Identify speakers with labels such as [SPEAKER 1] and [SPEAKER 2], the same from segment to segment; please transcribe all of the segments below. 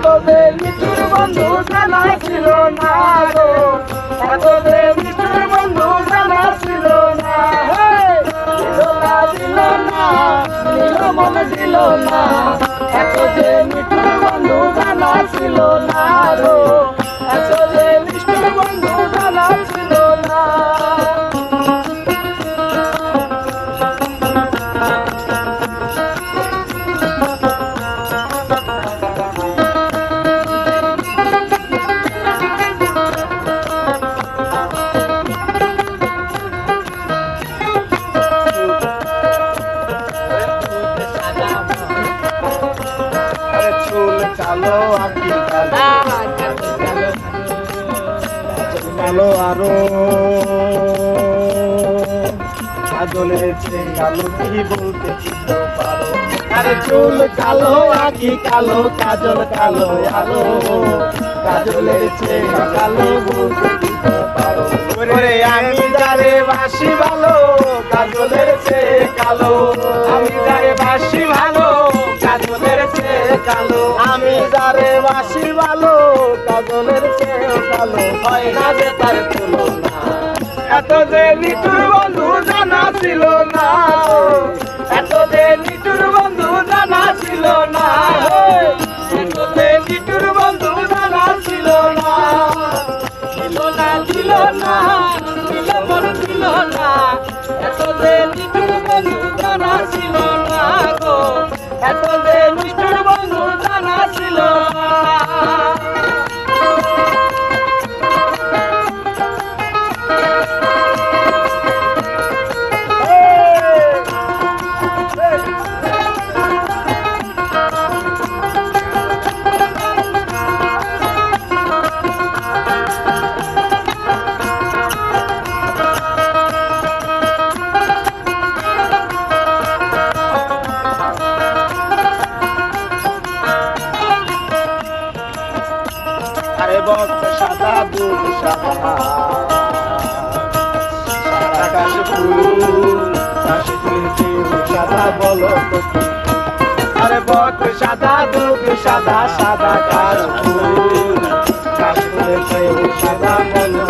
[SPEAKER 1] এত যে নিঠুর বন্ধু জানা ছিল না গো। এতদের যে বন্ধু জানা ছিল না। দিল না দিল মন না। এতদের যে বন্ধু জানা ছিল না গো। কালো আঁকি কালো কালো আরও কাজলের কালো কি বলতে পারো আরে চুল কালো আঁকি কালো কাজল কালো আলো কাজলের কালো বলতে পারো আমি যারে বাসি আমি যারে বাসি ভালো কাজলের চেয়ে কালো, হয় না যে তার তুলনা। এত যে নিটুর বন্ধু জানা ছিল না, এত যে নিটুর বন্ধু জানা ছিল না, এত যে নিটুর না। ছিল না না না গো, এত বন্ধু জানা ছিল না বক্ত সাদা দুধ সাদা আকাশ ফুল আকাশে তুলছে সাদা বলো আরে বক্ত সাদা দুধ সাদা সাদা কাশ ফুল কাশ সাদা বলো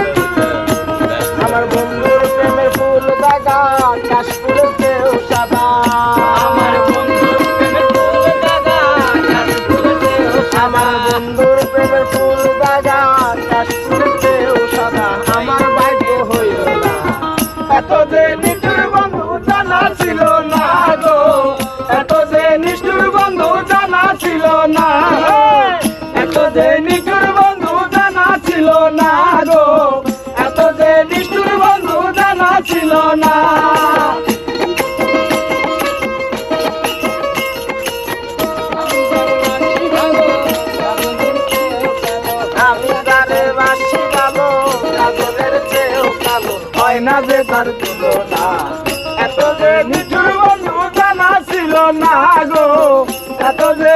[SPEAKER 1] আমার বন্ধুর প্রেমের ফুল দাগা কাশ ফুলেছেও সাদা। আমার বন্ধুর প্রেমের ফুল দাগা কাশ ফুলেছেও আমার বন্ধুর প্রেমের না গো। এত যে নিষ্ঠুর বন্ধু জানা ছিল না এত যে নিষ্ঠুর বন্ধু জানা ছিল না গো। এত যে নিষ্ঠুর বন্ধু জানা ছিল না হয় না তার এত যে নিঠুর বন্ধু জানা ছিল না গো। এত যে